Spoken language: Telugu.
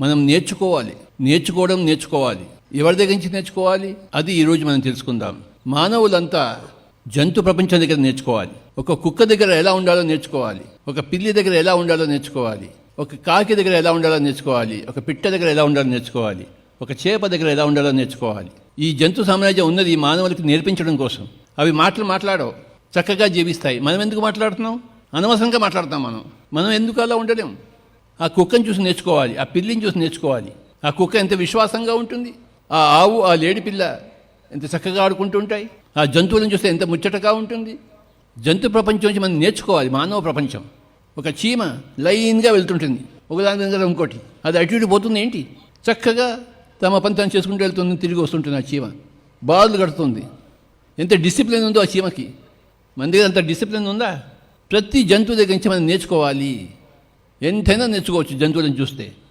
మనం నేర్చుకోవాలి. నేర్చుకోవడం నేర్చుకోవాలి. ఎవరి దగ్గర నుంచి నేర్చుకోవాలి? అది ఈరోజు మనం తెలుసుకుందాం. మానవులంతా జంతు ప్రపంచం దగ్గర నేర్చుకోవాలి. ఒక కుక్క దగ్గర ఎలా ఉండాలో నేర్చుకోవాలి. ఒక పిల్లి దగ్గర ఎలా ఉండాలో నేర్చుకోవాలి. ఒక కాకి దగ్గర ఎలా ఉండాలో నేర్చుకోవాలి. ఒక పిట్ట దగ్గర ఎలా ఉండాలో నేర్చుకోవాలి. ఒక చేప దగ్గర ఎలా ఉండాలో నేర్చుకోవాలి. ఈ జంతు సామ్రాజ్యం ఉన్నది ఈ మానవులకి నేర్పించడం కోసం. అవి మాటలు మాట్లాడవు. చక్కగా జీవిస్తాయి. మనం ఎందుకు మాట్లాడుతున్నాం? అనవసరంగా మాట్లాడుతాం మనం. మనం ఎందుకు అలా ఉండలేం? ఆ కుక్కను చూసి నేర్చుకోవాలి ఆ పిల్లిని చూసి నేర్చుకోవాలి. ఆ కుక్క ఎంత విశ్వాసంగా ఉంటుంది? ఆ ఆవు ఆ లేడి పిల్ల ఎంత చక్కగా ఆడుకుంటుంటాయి ఆ జంతువులను చూస్తే ఎంత ముచ్చటగా ఉంటుంది? జంతు ప్రపంచం నుంచి మనం నేర్చుకోవాలి మానవ ప్రపంచం. ఒక చీమ లైన్గా వెళ్తుంటుంది. ఒకదాని దగ్గర ఇంకోటి. అది అటు ఇటు పోతుంది ఏంటి? చక్కగా తమ పని తను చేసుకుంటూ వెళ్తుంది తిరిగి వస్తుంటుంది ఆ చీమ. బాధలు కడుతుంది. ఎంత డిసిప్లిన్ ఉందో ఆ చీమకి. మన దగ్గర అంత డిసిప్లిన్ ఉందా? ప్రతి జంతువు దగ్గర నుంచి మనం నేర్చుకోవాలి. 얘는 대낮에 죽었지, 전도는 죽을 때.